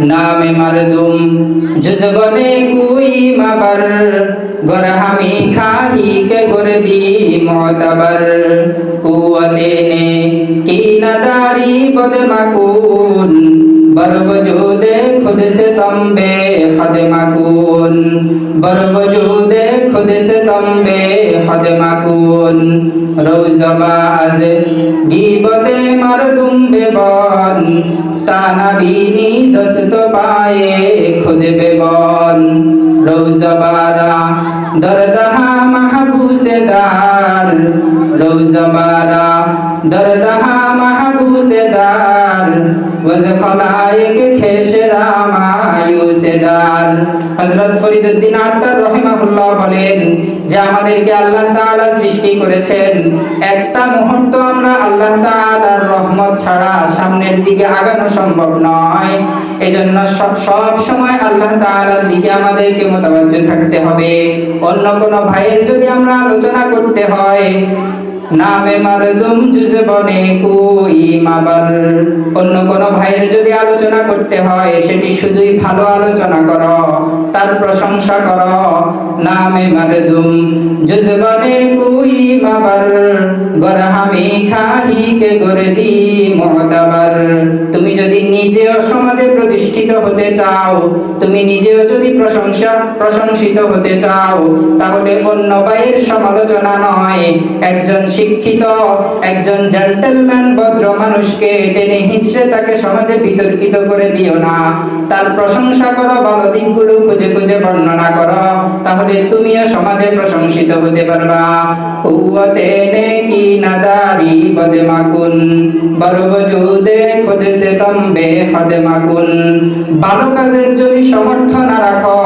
নাম মারদুম জুজবনে কুই মাবার গর আমি খাহি কে গর দি মতাবার কুয়াতে নে কি নাদারি পদ মাকুন বরবজুদে খুদ সে তম্বে হদ মাকুন। বরবজুদ রোজবা আজ গিবতে মারদুম বেবল তানা বিনি দস্ত পায়ে খুদ বেবল রোজবারা দরদহা মাহবুসে দার রোজবারা দরদহা মাহবুসে দার ওয়াজ খলায়েক খেশ রামা দার হযরত ফরিদউদ্দিন আত্মার রহিমাহুল্লাহ বলেন যে আমাদেরকে আল্লাহ তাআলা সৃষ্টি করেছেন। একটা মুহূর্ত আমরা আল্লাহ তাআলার রহমত ছাড়া সামনের দিকে আগানো সম্ভব নয়। এজন্য সব সব সময় আল্লাহ তাআলার দিকে আমাদেরকে মোতাবজ্জ থাকতে হবে। অন্য কোন ভাইয়ের যদি আমরা আলোচনা করতে হয় নামে মারদুম জুজবনে কুই মাবার। অন্য কোন ভাইয়ের যদি আলোচনা করতে হয়, সেটি শুধুই ভালো আলোচনা করো, তার প্রশংসা করো। নামে মারদুম জুজবনে কুই মাবার, গরহামি খাহি কে গরদি মহতাবার। তুমি যদি নিজেও সমাজে প্রতিষ্ঠিত হতে চাও, তুমি নিজেও যদি প্রশংসা, প্রশংসিত হতে চাও, তাহলে অন্য ভাইয়ের সমালোচনা নয়। একজন শিক্ষিত, একজন জেন্টলম্যান ভদ্র মানুষকে টেনে হিঁচড়ে তাকে সমাজে বিতর্কিত করে দিও না। তার প্রশংসা করো, ভালো দিকগুলো খুঁজে খুঁজে বর্ণনা করো, তাহলে তুমিও সমাজে প্রশংসিত হতে পারবা। কুয়াতে নে কি নাদারি বদে মাকুন বড় খুদ সে তম্বে হদে মাকুন ভালো কাজের যদি সমর্থ না রাখো,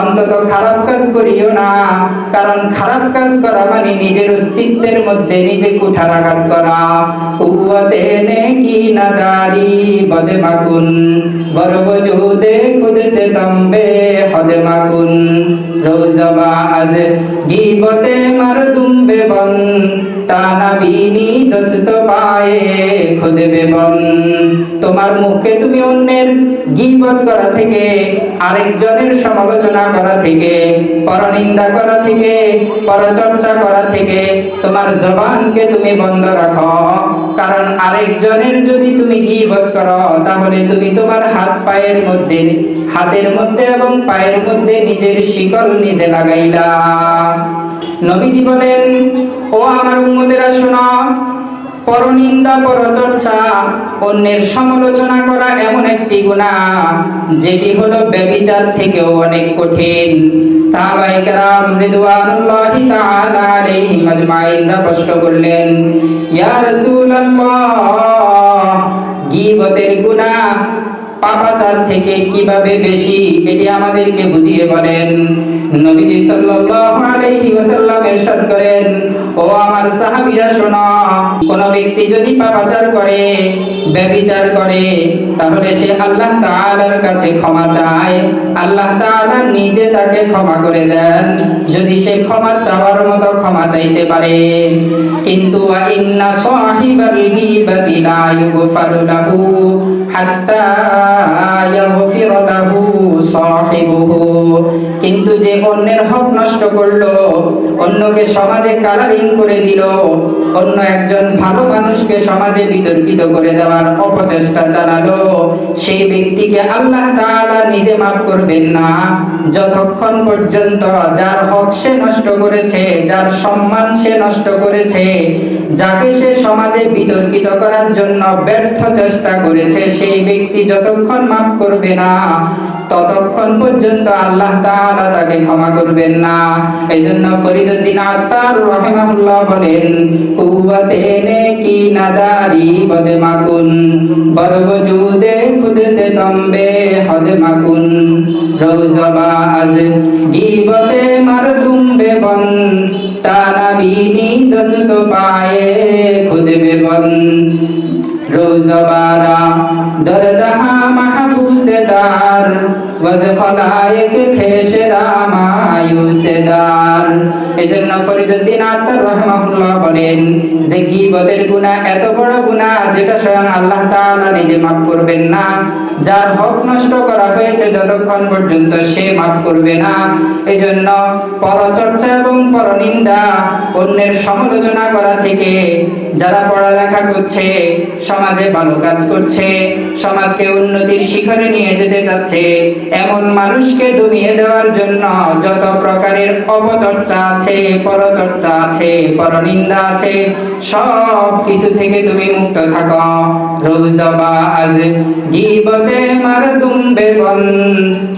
অন্তত খারাপ কাজ করিও না। কারণ খারাপ কাজ করা মানে নিজের অস্তিত্বের মধ্যে নিজে কুঠারাঘাত করা। কুয়াতে নে কি নাদারি বদে মাকুন বড় বজুদে খুদ সে তম্বে হদে মাকুন। রোজবাজ গিবতে মারদুম বেবন তোমার মুখে তুমি অন্যের গিবত করা থেকে, আরেকজনের সমালোচনা করা থেকে, পরনিন্দা করা থেকে, পরচর্চা করা থেকে তোমার জবানকে তুমি বন্ধ রাখো। কারণ আরেকজনের যদি তুমি গিবত করো, তাহলে তুমি তোমার হাত পায়ের মধ্যে, হাতের মধ্যে এবং পায়ের মধ্যে নিজের শিকল নিজে লাগাইলা। নবীজি বলেন, ও আমার উম্মতেরা শোনো, পরনিন্দা, পরচর্চা, অন্যের সমালোচনা করা এমন একটি গুনাহ যেটি হলো ব্যভিচার থেকেও অনেক কঠিন। সাহাবায়ে কেরাম রিদওয়ানুল্লাহি তাআলা আলাইহিম আজমাইনরা প্রশ্ন করলেন, ইয়া রাসূলুল্লাহ, গীবতের গুনাহ পাপাচার থেকে কীভাবে বেশি? এটি আমাদেরকে বুঝিয়ে বলেন। নবীজি সাল্লাল্লাহু আলাইহি ওয়াসাল্লাম ইরশাদ করেন, ও আমার সাহাবীরা, শোনো, কোন ব্যক্তি যদি পাপাচার করে, ব্যভিচার করে, তাহলে সে আল্লাহ তাআলার কাছে ক্ষমা চায়। আল্লাহ তাআলা নিজে তাকে ক্ষমা করে দেন। যদি সে ক্ষমা চাওয়ার মতো ক্ষমা চাইতে পারে, কিন্তু ইন্না সাহিবাল গীবাতি লা ইউগফারু লাহু হাত্তা ইয়াগফির লাহু সাহিবুহু কিন্তু যে অন্যের হক নষ্ট করল অন্যকে সমাজে কালারিং করে দিল, অন্য একজন ভালো মানুষকে সমাজে বিতর্কিত করে দেওয়ার অপচেষ্টা চালালো। সেই ব্যক্তিকে আল্লাহ নিজে মাফ করবেন না। যতক্ষণ পর্যন্ত যার হক সে নষ্ট করেছে, যার সম্মান সে নষ্ট করেছে, যাকে সে সমাজে বিতর্কিত করার জন্য ব্যর্থ চেষ্টা করেছে, সেই ব্যক্তি যতক্ষণ মাফ করবে না ততক্ষণ পর্যন্ত আল্লাহ তাআলা তাকে ক্ষমা করবেন না। এইজন্য ফরিদউদ্দিন আত্মার রহিমাহুল্লাহ বলেন, কুওয়াতে নে কি নাদারি বদে মাকুন খুদ সে তম্বে হদ মাকুন রোজবাজ গীবতে মারদুম বেবন তানা বিনি দস্ত পায়ে খুদ বেবন রোজবারা। দরদহা মাহবুসে ওয়াজ খলায়েক খেসরা মায়ুসে এজন্য ফরিদুদ্দিন আত্মার রহমাহুল্লাহ বলেন, যে গীবতের গুনাহ, এত বড় গুনাহ যেটা স্বয়ং আল্লাহ তাআলা নিজে মাফ করবেন না, যার হক নষ্ট করা হয়েছে যতক্ষণ পর্যন্ত সে মাফ করবে না। এজন্য পরচর্চা এবং পরনিন্দা অন্যের সমালোচনা করা থেকে যারা পড়ালেখা করছে, সমাজে ভালো কাজ করছে, সমাজকে উন্নতির শিখরে নিয়ে যেতে যাচ্ছে, এমন মানুষকে দমিয়ে দেওয়ার জন্য যত প্রকারের অপচর্চা আছে, পরচর্চা আছে, পরনিন্দা আছে, সব কিছু থেকে তুমি মুক্ত থাকো। রোজ দবাজ গীবতে মার তুম বেবন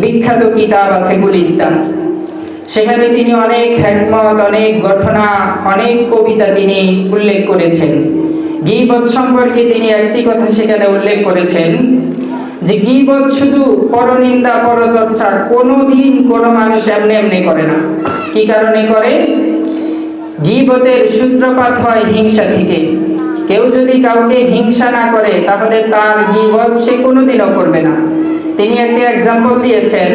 বিখ্যাত কিতাব আছে গুলিস্তান। সেখানে তিনি অনেক হ্যাকমত অনেক ঘটনা, অনেক কবিতা তিনি উল্লেখ করেছেন। গিবত সম্পর্কে তিনি একটি কথা সেখানে উল্লেখ করেছেন যে গিবত শুধু পরনিন্দা, পরচর্চা কোনোদিন কোনো মানুষ এমনি এমনি করে না। কি কারণে করে? গিবতের সূত্রপাত হয় হিংসা থেকে। কেউ যদি কাউকে হিংসা না করে, তাহলে তার গিবত সে কোনোদিনও করবে না। তিনি একটি এক্সাম্পল দিয়েছেন।